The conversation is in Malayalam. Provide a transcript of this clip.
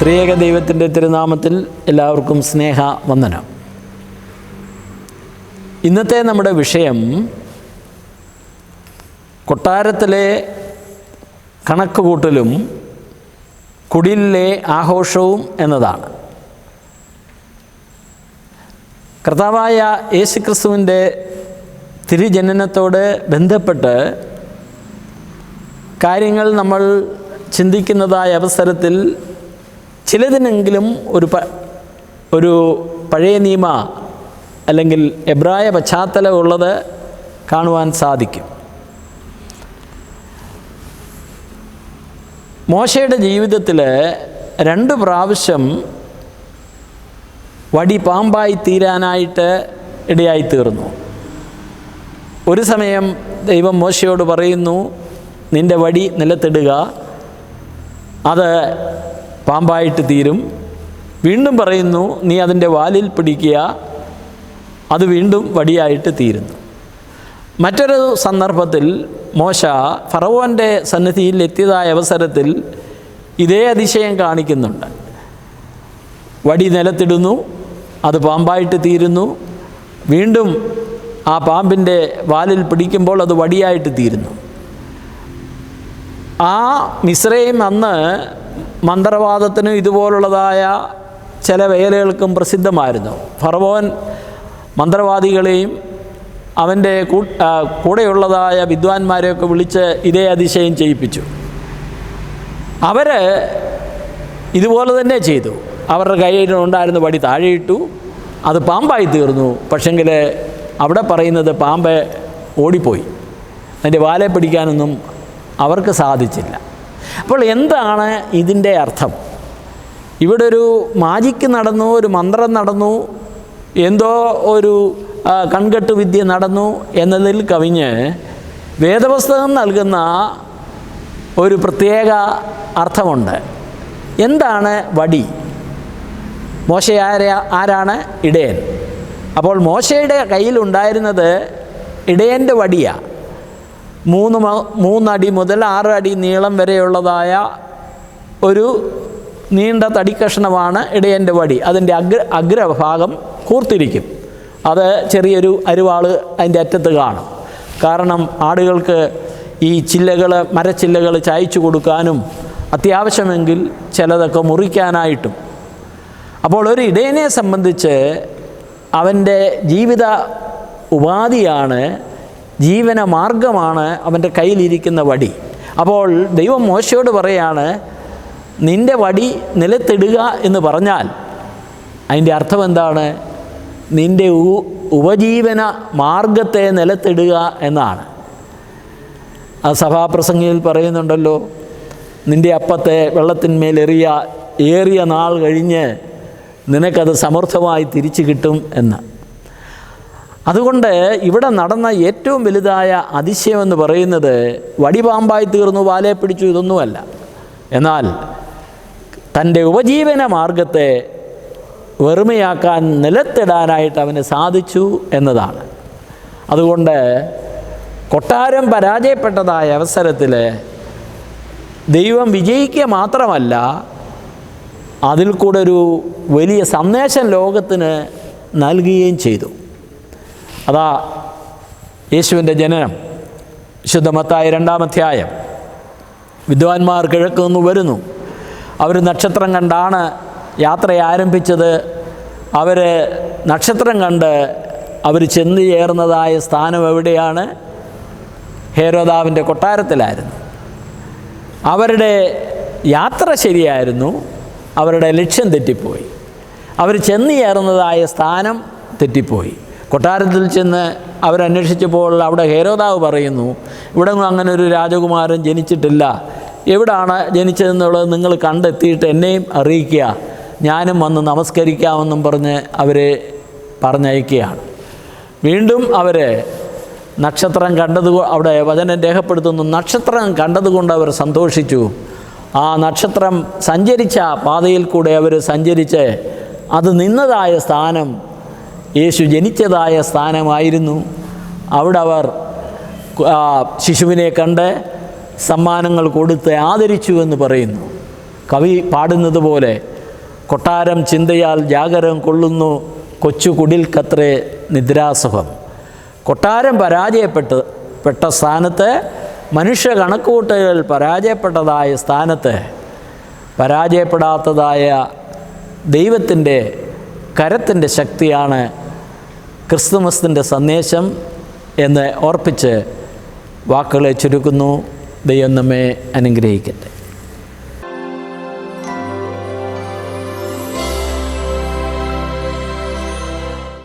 ത്രിയേക ദൈവത്തിന്റെ തിരുനാമത്തിൽ എല്ലാവർക്കും സ്നേഹ വന്ദനം. ഇന്നത്തെ നമ്മുടെ വിഷയം കൊട്ടാരത്തിലെ കണക്ക് കൂട്ടലും കുടിലിലെ ആഘോഷവും എന്നതാണ്. കർത്താവായ യേശുക്രിസ്തുവിന്റെ തിരുജനനത്തോട് ബന്ധപ്പെട്ട് കാര്യങ്ങൾ നമ്മൾ ചിന്തിക്കുന്നതായ അവസരത്തിൽ ചിലതിനെങ്കിലും ഒരു ഒരു പഴയ നിയമ അല്ലെങ്കിൽ എബ്രായ പശ്ചാത്തലമുള്ളത് കാണുവാൻ സാധിക്കും. മോശയുടെ ജീവിതത്തിൽ രണ്ട് പ്രാവശ്യം വടി പാമ്പായി തീരാനായിട്ട് ഇടയായി തീർന്നു. ഒരു സമയം ദൈവം മോശയോട് പറയുന്നു നിന്റെ വടി നിലത്തിടുക. അത് പാമ്പായിട്ട് തീരും. വീണ്ടും പറയുന്നു നീ അതിന്റെ വാലിൽ പിടിക്കുക. അത് വീണ്ടും വടിയായിട്ട് തീരുന്നു. മറ്റൊരു സന്ദർഭത്തിൽ മോശ ഫറവോന്റെ സന്നിധിയിൽ എത്തിയതായ അവസരത്തിൽ ഇതേ അതിശയം കാണിക്കുന്നുണ്ട്. വടി നിലത്തിടുന്നു അത് പാമ്പായിട്ട് തീരുന്നു. വീണ്ടും ആ പാമ്പിന്റെ വാലിൽ പിടിക്കുമ്പോൾ അത് വടിയായിട്ട് തീരുന്നു. ആ മിശ്രയും അന്ന് മന്ത്രവാദത്തിനും ഇതുപോലുള്ളതായ ചില വേലകൾക്കും പ്രസിദ്ധമായിരുന്നു. ഫറവോൻ മന്ത്രവാദികളെയും അവന്റെ കൂടെയുള്ളതായ വിദ്വാൻമാരെയൊക്കെ വിളിച്ച് ഇതേ അതിശയം ചെയ്യിപ്പിച്ചു. അവർ ഇതുപോലെ തന്നെ ചെയ്തു. അവരുടെ കയ്യിലുണ്ടായിരുന്ന വടി താഴെയിട്ടു അത് പാമ്പായി തീർന്നു. പക്ഷെങ്കിൽ അവിടെ പറയുന്നത് പാമ്പ് ഓടിപ്പോയി. അതിന്റെ വാലെ പിടിക്കാനൊന്നും അവർക്ക് സാധിച്ചില്ല. അപ്പോൾ എന്താണ് ഇതിന്റെ അർത്ഥം? ഇവിടെ ഒരു മാജിക്ക് നടന്നു ഒരു മന്ത്രം നടന്നു എന്തോ ഒരു കൺകെട്ട് വിദ്യ നടന്നു എന്നതിൽ കവിഞ്ഞ് വേദപുസ്തകം നൽകുന്ന ഒരു പ്രത്യേക അർത്ഥമുണ്ട്. എന്താണ് വടി? മോശ ആര ആരാണ്? ഇടയൻ. അപ്പോൾ മോശയുടെ കയ്യിലുണ്ടായിരുന്നത് ഇടയന്റെ വടിയാണ് മൂന്ന് മൂന്നടി മുതൽ ആറ് അടി നീളം വരെയുള്ളതായ ഒരു നീണ്ട തടിക്കഷ്ണമാണ് ഇടയന്റെ വടി. അതിന്റെ അഗ്ര അഗ്രഭാഗം കൂർത്തിരിക്കും. അത് ചെറിയൊരു അരുവാൾ അതിന്റെ അറ്റത്ത് കാണും. കാരണം ആടുകൾക്ക് ഈ ചില്ലകൾ മരച്ചില്ലകൾ ചായച്ചു കൊടുക്കാനും അത്യാവശ്യമെങ്കിൽ ചിലതൊക്കെ മുറിക്കാനായിട്ടും. അപ്പോൾ ഒരു ഇടയനെ സംബന്ധിച്ച് അവന്റെ ജീവിത ഉപാധിയാണ് ജീവന മാർഗമാണ് അവന്റെ കയ്യിലിരിക്കുന്ന വടി. അപ്പോൾ ദൈവം മോശയോട് പറയാണ് നിന്റെ വടി നിലത്തിടുക എന്ന് പറഞ്ഞാൽ അതിന്റെ അർത്ഥം എന്താണ്? നിന്റെ ഉപജീവന മാർഗത്തെ നിലത്തിടുക എന്നാണ്. ആ സഭാപ്രസംഗിയിൽ പറയുന്നുണ്ടല്ലോ നിന്റെ അപ്പത്തെ വെള്ളത്തിന്മേലെറിയ ഏറിയ നാൾ കഴിഞ്ഞ് നിനക്കത് സമർത്ഥമായി തിരിച്ചു കിട്ടും എന്ന്. അതുകൊണ്ട് ഇവിടെ നടന്ന ഏറ്റവും വലുതായ അതിശയം എന്ന് പറയുന്നത് വടിപാമ്പായി തീർന്നു വാലെ പിടിച്ചു ഇതൊന്നുമല്ല. എന്നാൽ തന്റെ ഉപജീവന മാർഗത്തെ വെറുമയാക്കാൻ നിലത്തിടാനായിട്ട് അവന് സാധിച്ചു എന്നതാണ്. അതുകൊണ്ട് കൊട്ടാരം പരാജയപ്പെട്ടതായ അവസരത്തിൽ ദൈവം വിജയിക്കുക മാത്രമല്ല അതിൽ കൂടെ ഒരു വലിയ സന്ദേശം ലോകത്തിന് നൽകുകയും ചെയ്തു. അതാ യേശുവിന്റെ ജനനം. വിശുദ്ധമത്തായ രണ്ടാമധ്യായം വിദ്വാൻമാർ കിഴക്ക് നിന്ന് വരുന്നു. അവർ നക്ഷത്രം കണ്ടാണ് യാത്ര ആരംഭിച്ചത്. അവർ നക്ഷത്രം കണ്ട് അവർ ചെന്ന് ചേർന്നതായ സ്ഥാനം എവിടെയാണ്? ഹേരോദാവിന്റെ കൊട്ടാരത്തിലായിരുന്നു. അവരുടെ യാത്ര ശരിയായിരുന്നു. അവരുടെ ലക്ഷ്യം തെറ്റിപ്പോയി. അവർ ചെന്ന് ചേർന്നതായ സ്ഥാനം തെറ്റിപ്പോയി. കൊട്ടാരത്തിൽ ചെന്ന് അവരന്വേഷിച്ചപ്പോൾ അവിടെ ഹേരോദാവ് പറയുന്നു ഇവിടെ അങ്ങനെ ഒരു രാജകുമാരൻ ജനിച്ചിട്ടില്ല. എവിടാണ് ജനിച്ചതെന്നുള്ളത് നിങ്ങൾ കണ്ടെത്തിയിട്ട് എന്നെയും അറിയിക്കുക. ഞാനും വന്ന് നമസ്കരിക്കാമെന്നും പറഞ്ഞ് അവരെ പറഞ്ഞയക്കുകയാണ്. വീണ്ടും അവരെ നക്ഷത്രം കണ്ടത് അവിടെ വചനം രേഖപ്പെടുത്തുന്നു നക്ഷത്രം കണ്ടതുകൊണ്ട് അവർ സന്തോഷിച്ചു. ആ നക്ഷത്രം സഞ്ചരിച്ച പാതയിൽ കൂടെ അവർ സഞ്ചരിച്ച് അത് നിന്നതായ സ്ഥാനം യേശു ജനിച്ചതായ സ്ഥാനമായിരുന്നു. അവിടെ അവർ ശിശുവിനെ കണ്ട് സമ്മാനങ്ങൾ കൊടുത്ത് ആദരിച്ചു എന്ന് പറയുന്നു. കവി പാടുന്നത് പോലെ കൊട്ടാരം ചിന്തയാൽ ജാഗരം കൊള്ളുന്നു കൊച്ചു കുടിൽ കത്രേ നിദ്രാസുഖം കൊട്ടാരം പരാജയപ്പെട്ട് പെട്ട സ്ഥാനത്ത് മനുഷ്യ കണക്കുകൂട്ടലുകൾ പരാജയപ്പെട്ടതായ സ്ഥാനത്ത് പരാജയപ്പെടാത്തതായ ദൈവത്തിന്റെ കരത്തിന്റെ ശക്തിയാണ് ക്രിസ്തുമസിന്റെ സന്ദേശം എന്ന് ഓർപ്പിച്ച് വാക്കുകളെ ചുരുക്കുന്നു. ദൈവം നമ്മെ അനുഗ്രഹിക്കട്ടെ.